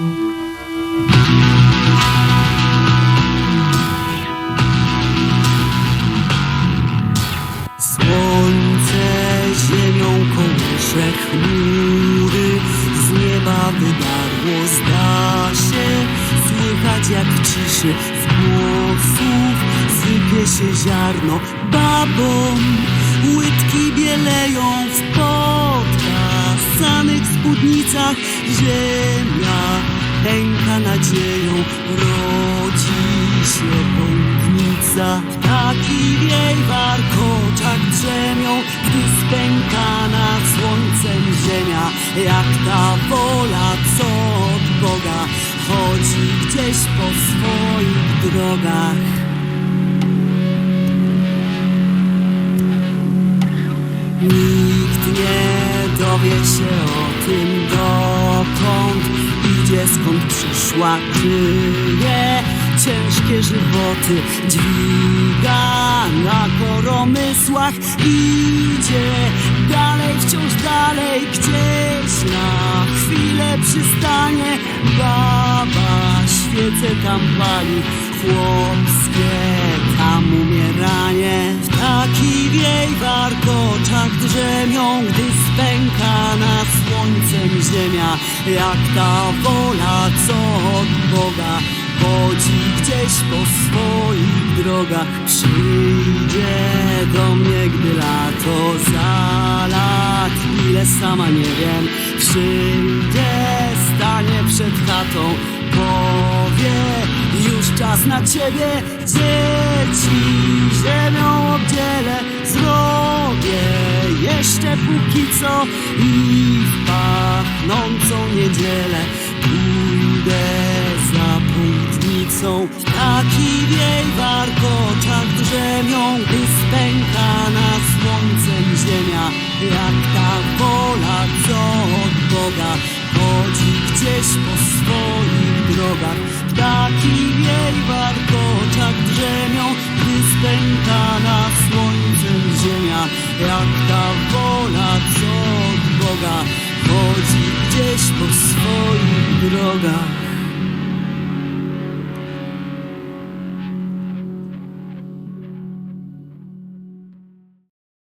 Słońce ziemią kołysze chmury Z nieba wydarło zda się. Słychać jak ciszy z głosów Sypie się ziarno babom. Łydki bieleją w podkasanych spódnicach Ziemia pęka nadzieją Rodzi się błędnica Ptaki w jej warkoczach drzemią Gdy spękana słońcem ziemia. Jak ta wola, co od Boga Chodzi gdzieś po swoich drogach. Nikt nie dowie się o tym dokąd skąd przyszła, kryje ciężkie żywoty, dźwiga na koromysłach, idzie dalej, wciąż dalej, gdzieś na chwilę przystanie, baba świece tam pali, chłopskie tam umieranie. Ptaki w jej warkoczach drzemią, gdy spękana słońcem ziemia, jak ta wola, co od Boga chodzi gdzieś po swoich drogach. Przyjdzie do mnie, gdy lato za lat, ile sama nie wiem, przyjdzie, stanie przed chatą, powie, już czas na ciebie, dzieci, ziemią obdzielę, zrobię jeszcze póki co i w pachnącą niedzielę pójdę za płótnicą. Ptaki w jej warkoczach drzemią, gdy spękana słońcem ziemia, jak ta wola, co od Boga chodzi gdzieś po swoich drogach. Ptaki w jej drzemią, gdy spękana słońcem ziemia, jak ta wola, co od Boga chodzi gdzieś po swoich drogach.